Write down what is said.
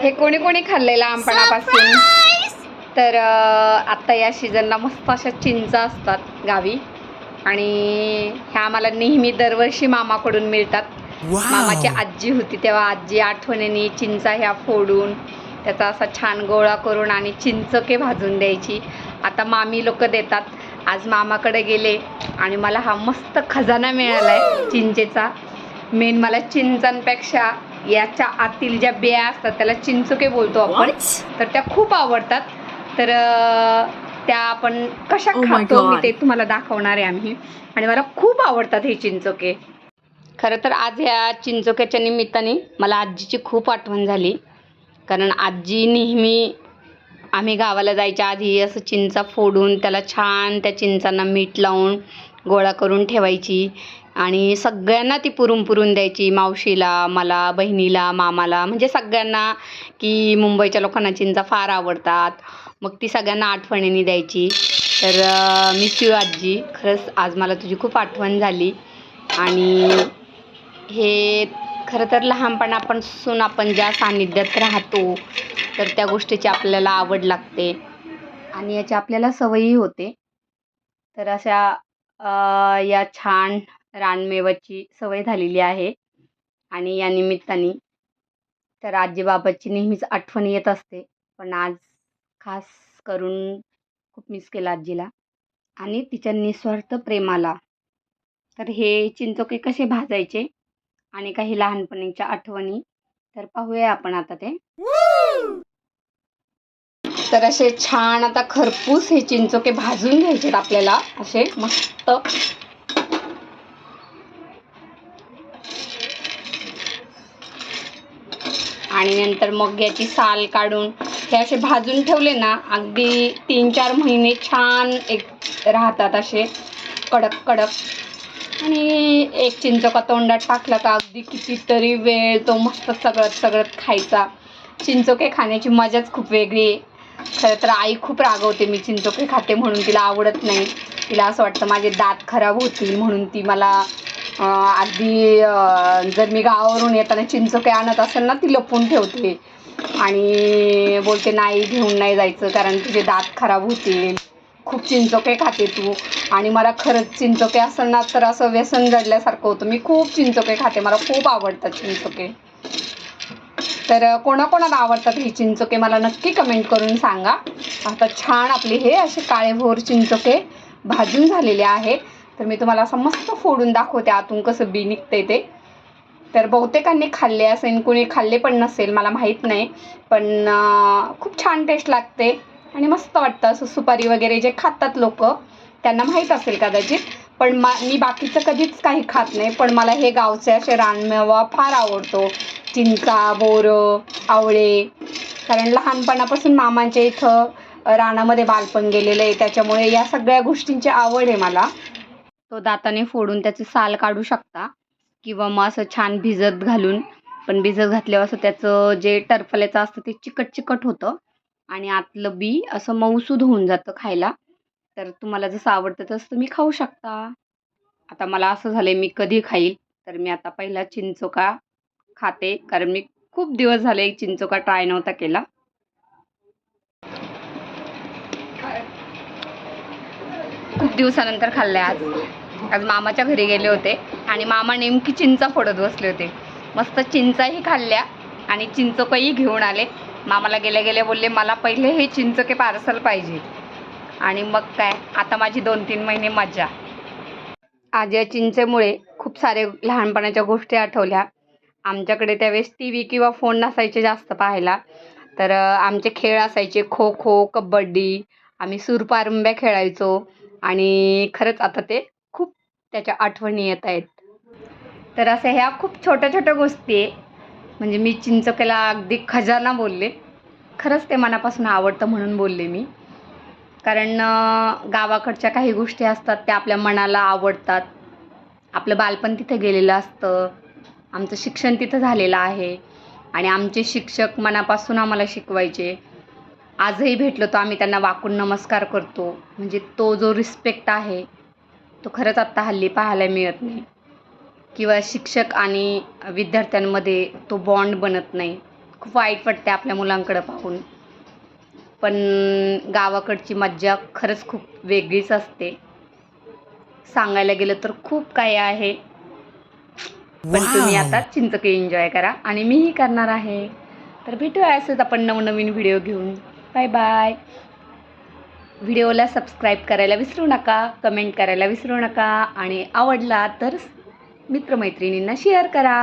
हे कोणी कोणी खाल्लंय लहानपणापासून तर आत्ता या सीझनला मस्त अशा चिंचा असतात गावी. आणि ह्या आम्हाला नेहमी दरवर्षी मामाकडून मिळतात. मामाची आजी होती तेव्हा आजी आठवणीने चिंचा ह्या फोडून त्याचा असा छान गोळा करून आणि चिंचके भाजून द्यायची. आता मामी लोक देतात. आज मामाकडे गेले आणि मला हा मस्त खजाना मिळाला आहे चिंचेचा. मेन मला चिंचांपेक्षा याच्या आतील ज्या बिया असतात त्याला चिंचुके बोलतो आपण. तर त्या खूप आवडतात. तर त्या आपण कशा Oh खातो मी. ते तुम्हाला दाखवणार आहे आम्ही. आणि मला खूप आवडतात हे चिंचोके. खरं तर आज ह्या चिंचोक्याच्या निमित्ताने मला आजीची खूप आठवण झाली. कारण आजी नेहमी आम्ही गावाला जायच्या आधी असं चिंचा फोडून त्याला छान त्या चिंचांना मीठ लावून गोळा करून ठेवायची आणि सगळ्यांना ती पुरून पुरून द्यायची मावशीला मला बहिणीला मामाला. म्हणजे सगळ्यांना की मुंबईच्या लोकांना चिंचा फार आवडतात. मग ती सगळ्यांना आठवणीने द्यायची. तर मिस यू आजी. खरंच आज मला तुझी खूप आठवण झाली. आणि हे खरं तर लहानपणापासून आपण ज्या सान्निध्यात राहतो तर त्या गोष्टीची आपल्याला आवड लागते. आणि याची आपल्याला सवयी होते. तर अशा या छान रानमेवाची सवय झालेली आहे आणि या निमित्ताने तर आजीबाबाची नेहमीच आठवण येत असते. पण आज खास करून खूप मिस केलं आजीला आणि तिच्या निस्वार्थ प्रेमाला. तर हे चिंचोके कसे भाजायचे आणि काही लहानपणीच्या आठवणी तर पाहूया आपण आता ते. तर असे छान आता खरपूस हे चिंचोके भाजून घ्यायचेत आपल्याला. असे मस्त. आणि नंतर मग याची साल काढून हे असे भाजून ठेवले ना अगदी तीन चार महिने छान एक राहतात असे. कडक कडक. आणि एक चिंचोका तोंडात टाकला का अगदी कितीतरी वेळ तो मस्त सगळत सगळत खायचा. चिंचोके खाण्याची मजाच खूप वेगळी आहे. खरं तर आई खूप रागवते मी चिंचोके खाते म्हणून तिला आवडत नाही. तिला असं वाटतं माझे दात खराब होतील म्हणून ती मला आधी जर मी गावावरून येताना चिंचोके आणत असेल ना ती लपवून ठेवते. आणि बोलते नाही घेऊन नाही जायचं कारण तुझे दात खराब होतील. खूप चिंचोके खाते तू. आणि मला खरंच चिंचोके असेल ना तर असं व्यसन जडल्यासारखं होतं. मी खूप चिंचोके खाते. मला खूप आवडतात चिंचोके. तर कोणाकोणाला आवडतात ही चिंचोके मला नक्की कमेंट करून सांगा. आता छान आपले हे असे काळेभोर चिंचोके भाजून झालेले आहेत. तर मी तुम्हाला असं मस्त फोडून दाखवते आतून कसं बी निघते ते. तर बहुतेकांनी खाल्ले असेल कोणी खाल्ले पण नसेल मला माहीत नाही. पण खूप छान टेस्ट लागते. आणि मस्त वाटतं असं सुपारी वगैरे जे खातात लोक त्यांना माहीत असेल कदाचित. पण मा मी बाकीचं कधीच काही खात नाही पण मला हे गावचे असे रानमेवा फार आवडतो. चिंचा बोरं आवळे. कारण लहानपणापासून मामांच्या इथं रानामध्ये बालपण गेलेलं आहे. त्याच्यामुळे या सगळ्या गोष्टींची आवड आहे मला. तो दाताने फोडून त्याचं साल काढू शकता. किंवा मग असं छान भिजत घालून. पण भिजत घातल्यावर असं त्याचं जे टरफल्याचं असतं ते चिकट चिकट होतं. आणि आतलं बी असं मऊसूद होऊन जातं खायला. तर तुम्हाला जसं आवडतं तसं तुम्ही खाऊ शकता. आता मला असं झालं आहे मी कधी खाईल? तर मी आता पहिला चिंचोका खाते कारण मी खूप दिवस झाले चिंचोका ट्राय नव्हता केला. खूप दिवसानंतर खाल्ले आज. आज मामाच्या घरी गेले होते आणि मामा नेमकी चिंचा फोडत बसले होते. मस्त चिंचाही खाल्ल्या आणि चिंचोकही घेऊन आले. मामाला गेल्या गेल्या बोलले मला पहिले हे चिंचके पार्सल पाहिजे. आणि मग काय आता माझी दोन तीन महिने मजा आज या चिंचेमुळे खूप सारे लहानपणाच्या गोष्टी आठवल्या. आमच्याकडे त्यावेळेस टी व्ही किंवा फोन नसायचे जास्त पाहायला. तर आमचे खेळ असायचे खो खो कबड्डी आम्ही सूरपारंब्या खेळायचो. आणि खरंच आता ते खूप त्याच्या आठवणी येत आहेत. तर अशा ह्या खूप छोट्या छोट्या गोष्टी आहे. म्हणजे मी चिंचकेला अगदी खजाना बोलले. खरंच ते मनापासून आवडतं म्हणून बोलले मी. कारण गावाकडच्या काही गोष्टी असतात त्या आपल्या मनाला आवडतात. आपलं बालपण तिथं गेलेलं असतं. आमचं शिक्षण तिथं झालेलं आहे. आणि आमचे शिक्षक मनापासून आम्हाला शिकवायचे. आजही भेटलो तर आम्ही त्यांना वाकून नमस्कार करतो. म्हणजे तो जो रिस्पेक्ट आहे तो खरंच आत्ता हल्ली पाहायला मिळत नाही. किंवा शिक्षक आणि विद्यार्थ्यांमध्ये तो बॉन्ड बनत नाही. खूप वाईट वाटते आपल्या मुलांकडं पाहून. पण गावाकडची मज्जा खरंच खूप वेगळीच असते. सांगायला गेलं तर खूप काही आहे. पण तुम्ही आता चिंचके एन्जॉय करा आणि मीही करणार आहे. तर भेटूया असंच आपण नवनवीन व्हिडिओ घेऊन. बाय बाय व्हिडिओला सबस्क्राईब करायला विसरू नका कमेंट करायला विसरू नका आणि आवडला तर मित्रमैत्रिणींना शेअर करा.